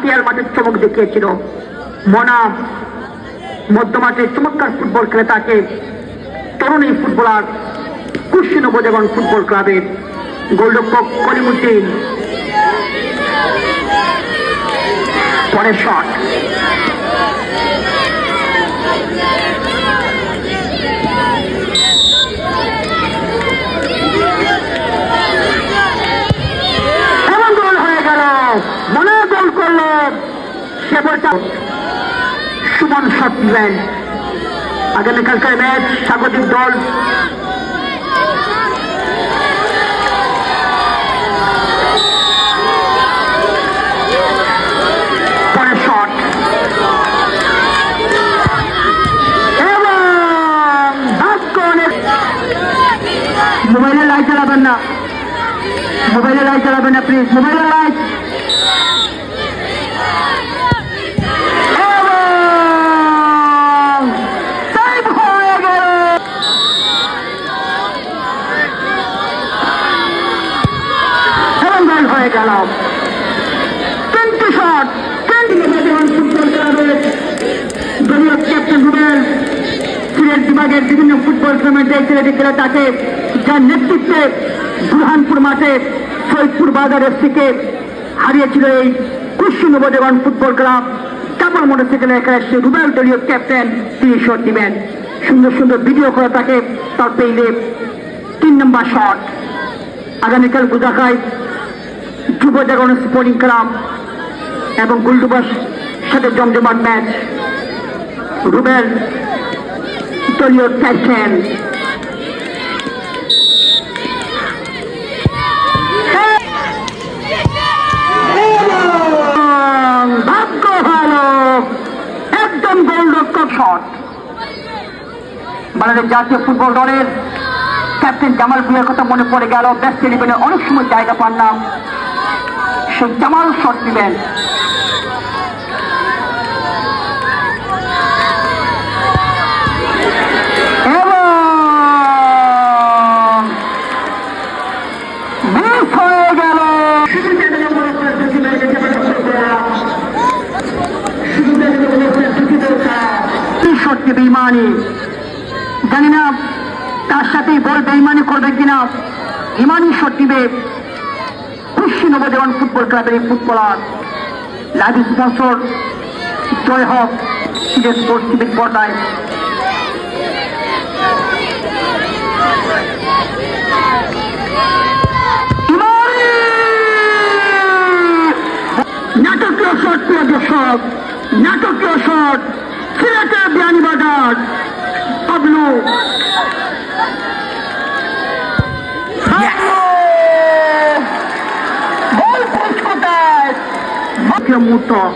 পাপিয়ার মাঠের চমক দেখিয়েছিল। মনা মধ্যমাঠে চমৎকার ফুটবল খেলে তাকে তরুণী ফুটবলার কুশিনবদেবন ফুটবল ক্লাবের গোলরক্ষক কলিমুদ্দিন পরের শট এমন গোল হয়ে গেল মনে গোল করল সে বলটা সুমন দিলেন আগামীকালকার ম্যাচ, স্বাগতিক দল। মোবাইলের লাইট চালাবেন না মোবাইলের লাইট চালাবেন না। প্লিজ মোবাইলের লাইট এবং save হয়ে গেল। এবং গোল হয়ে গেল। সিলেট বিভাগের বিভিন্ন ফুটবল তাকে যার নেতৃত্বে মাঠে বাজার হারিয়েছিল এই কুশি নবদেবন ফুটবল ক্লাব। কাপড় মোটরসাইকেলে এখানে এসে রুবেল দলীয় ক্যাপ্টেন তিনি শট দিবেন। সুন্দর সুন্দর ভিডিও করে তাকে তার পেইলে তিন নম্বর শট আগামীকাল গুজাখায় যুব জাগরণ স্পোর্টিং ক্লাব এবং গুলডুবাস সাথে জমজমাট ম্যাচ। রুবেল, দলীয় ক্যাপ্টেন। একদম গোলরক্ষক শট। বাংলাদেশ জাতীয় ফুটবল দলের ক্যাপ্টেন জামাল ভুঁইয়ার কথা মনে পড়ে গেল। ব্যস্ত ইলেভেনে অনেক সময় জায়গা পান না। সেই জামাল শট ইমানি জানি না তার সাথে বড় বেইমানি করবে কিনা। ইমানই শট দিবে। খুশি নবদেবন ফুটবল ক্লাবের এই ফুটবলার লাইভ স্পন্সর জয় হক স্পোর্টস টিভির পর্দায়! নাটকীয় শট প্রিয় দর্শক, নাটকীয় শট, সিলেটের বিয়ানীবাজার পাবলু Mutó.